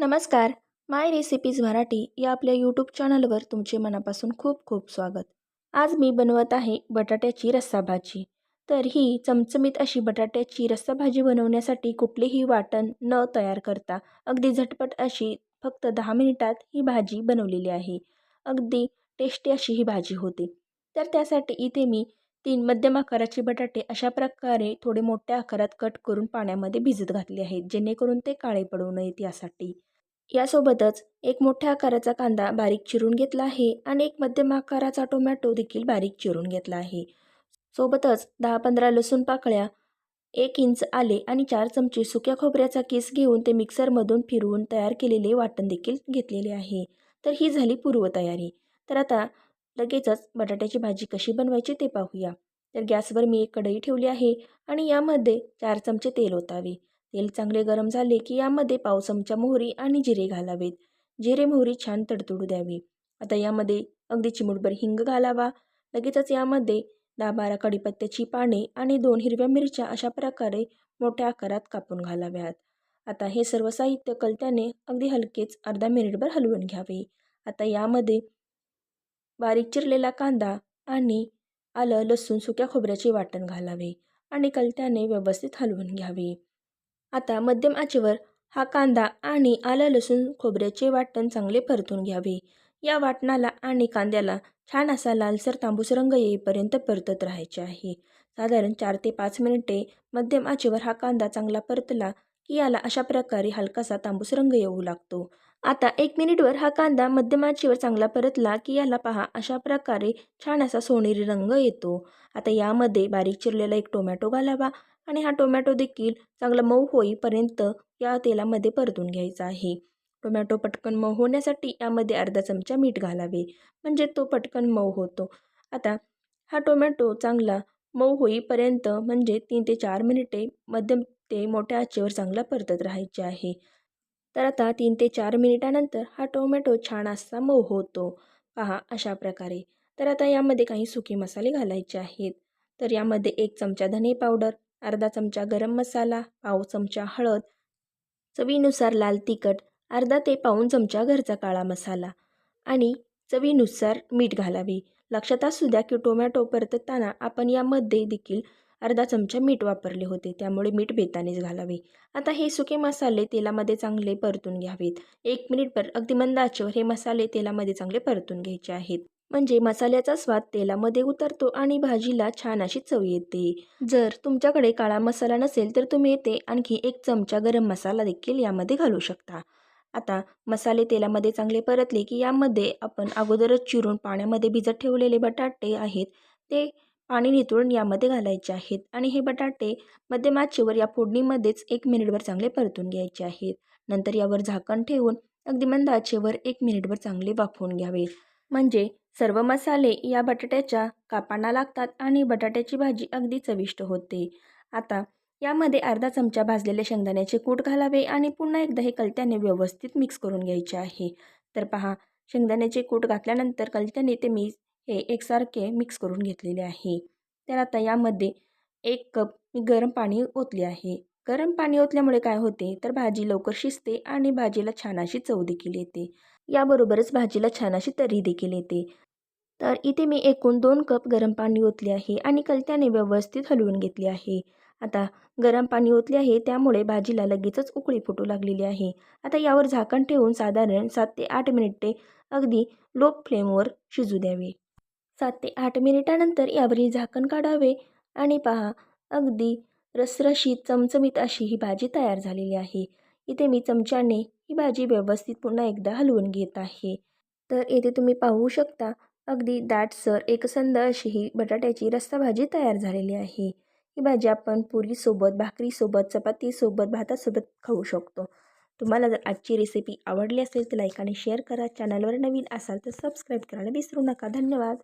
नमस्कार माय रेसिपीज मराठी या आपल्या यूट्यूब चॅनलवर तुमचे मनापासून खूप खूप स्वागत. आज मी बनवत आहे बटाट्याची रस्सा भाजी. तर ही चमचमीत अशी बटाट्याची रस्सा भाजी बनवण्यासाठी कुठलेही वाटण न तयार करता अगदी झटपट अशी फक्त दहा मिनिटात ही भाजी बनवलेली आहे. अगदी टेस्टी अशी ही भाजी होते. तर त्यासाठी इथे मी तीन मध्यम आकाराचे बटाटे अशा प्रकारे थोडे मोठ्या आकारात कट करून पाण्यामध्ये भिजत घातले आहेत जेणेकरून ते काळे पडू नयेत यासाठी. यासोबतच एक मोठ्या आकाराचा कांदा बारीक चिरून घेतला आहे आणि एक मध्यम आकाराचा टोमॅटो देखील बारीक चिरून घेतला आहे. सोबतच दहा पंधरा लसूण पाकळ्या एक इंच आले आणि चार चमचे सुक्या खोबऱ्याचा केस घेऊन ते मिक्सरमधून फिरवून तयार केलेले वाटण देखील घेतलेले आहे. तर ही झाली पूर्वतयारी. तर आता लगेचच बटाट्याची भाजी कशी बनवायची ते पाहूया. तर गॅसवर मी एक कढई ठेवली आहे आणि यामध्ये चार चमचे तेल ओतावे. तेल चांगले गरम झाले की यामध्ये पाव चमचा मोहरी आणि जिरे घालावेत. जिरे मोहरी छान तडतडू द्यावी. आता यामध्ये अगदी चिमुटभर हिंग घालावा. लगेचच यामध्ये दहा बारा कडीपत्त्याची पाने आणि दोन हिरव्या मिरच्या अशा प्रकारे मोठ्या आकारात कापून घालाव्यात. आता हे सर्व साहित्य कलत्याने अगदी हलकेच अर्धा मिनिटभर हलवून घ्यावे. आता यामध्ये बारीक चिरलेला कांदा आणि आलं लसूण सुक्या खोबऱ्याचे वाटण घालावे आणि कलत्याने व्यवस्थित हलवून घ्यावे. आता मध्यम आचेवर हा कांदा आणि आलं लसूण खोबऱ्याचे वाटण चांगले परतून घ्यावे. या वाटणाला आणि कांद्याला छान असा लालसर तांबूस रंग येईपर्यंत परतत राहायचे आहे. साधारण चार ते पाच मिनिटे मध्यम आचेवर हा कांदा चांगला परतला की याला अशा प्रकारे हलकासा तांबूस रंग येऊ लागतो. आता एक मिनिटवर हा कांदा मध्यम आचेवर चांगला परतला की याला पहा अशा प्रकारे छान असा सोनेरी रंग येतो. आता यामध्ये बारीक चिरलेला एक टोमॅटो घालावा आणि हा टोमॅटो देखील चांगला मऊ होईपर्यंत या तेलामध्ये परतून घ्यायचा आहे. टोमॅटो पटकन मऊ होण्यासाठी यामध्ये अर्धा चमचा मीठ घालावे म्हणजे तो पटकन मऊ होतो. आता हा टोमॅटो चांगला मऊ होईपर्यंत म्हणजे तीन ते चार मिनिटे मध्यम ते मोठ्या आचेवर चांगला परतत राहायचे आहे. तर आता तीन ते चार मिनिटानंतर हा टोमॅटो छान असा मऊ होतो. पहा अशा प्रकारे. तर आता यामध्ये काही सुके मसाले घालायचे आहेत. तर यामध्ये एक चमचा धने पावडर अर्धा चमचा गरम मसाला पाव चमचा हळद चवीनुसार लाल तिखट अर्धा ते पाऊन चमचा घरचा काळा मसाला आणि चवीनुसार मीठ घालावे. लक्षात असू द्या की टोमॅटो परतताना आपण यामध्ये देखील अर्धा चमचा मीठ वापरले होते त्यामुळे मीठ बेतानेच घालावे. आता हे सुके मसाले तेलामध्ये चांगले परतून घ्यावेत. एक मिनिटभर अगदी मंद आचेवर हे मसाले तेलामध्ये चांगले परतून घ्यायचे आहेत. म्हणजे मसाल्याचा स्वाद तेलामध्ये उतरतो आणि भाजीला छान अशी चव येते. जर तुमच्याकडे काळा मसाला नसेल तर तुम्ही येते आणखी एक चमचा गरम मसाला देखील यामध्ये घालू शकता. आता मसाले तेलामध्ये चांगले परतले की यामध्ये आपण अगोदरच चिरून पाण्यामध्ये भिजत ठेवलेले बटाटे आहेत ते पाणी नितळून यामध्ये घालायचे आहेत आणि हे बटाटे मध्यम आचेवर या फोडणीमध्येच एक मिनिटभर चांगले परतून घ्यायचे आहेत. नंतर यावर झाकण ठेवून अगदी मंद आचेवर एक मिनिटभर चांगले वाफवून घ्यावे. म्हणजे सर्व मसाले या बटाट्याच्या कापांना लागतात आणि बटाट्याची भाजी अगदी चविष्ट होते. आता यामध्ये अर्धा चमचा भाजलेले शेंगदाण्याचे कूट घालावे आणि पुन्हा एकदा हे कलत्याने व्यवस्थित मिक्स करून घ्यायचे आहे. तर पहा शेंगदाण्याचे कूट घातल्यानंतर कलत्याने ते मी हे एकसारखे मिक्स करून घेतलेले आहे. तर आता यामध्ये एक कप मी गरम पाणी ओतले आहे. गरम पाणी ओतल्यामुळे काय होते? तर भाजी लवकर शिजते आणि भाजीला छान अशी चव देखील येते. याबरोबरच भाजीला छान अशी तरी देखील येते. तर इथे मी एकूण दोन कप गरम पाणी ओतले आहे आणि कलत्याने व्यवस्थित हलवून घेतले आहे. आता गरम पाणी ओतले आहे त्यामुळे भाजीला लगेचच उकळी फुटू लागलेली आहे. आता यावर झाकण ठेवून साधारण सात ते आठ मिनिटे अगदी लो फ्लेमवर शिजू द्यावे. सात ते आठ मिनिटानंतर यावरील झाकण काढावे आणि पहा अगदी रसरशीत चमचमीत अशी ही भाजी तयार झालेली आहे. इथे मी चमच्याने ही भाजी व्यवस्थित पुन्हा एकदा हलवून घेत आहे. तर येथे तुम्ही पाहू शकता अगदी दाटसर एकसंद अशी ही बटाट्याची रस्सा भाजी तयार झालेली आहे. ही भाजी आपण पुरीसोबत भाकरीसोबत चपातीसोबत भातासोबत खाऊ शकतो. तुम्हाला जर आजची रेसिपी आवडली असेल तर लाईक आणि शेअर करा. चॅनलवर नवीन असाल तर सबस्क्राईब करायला विसरू नका. धन्यवाद.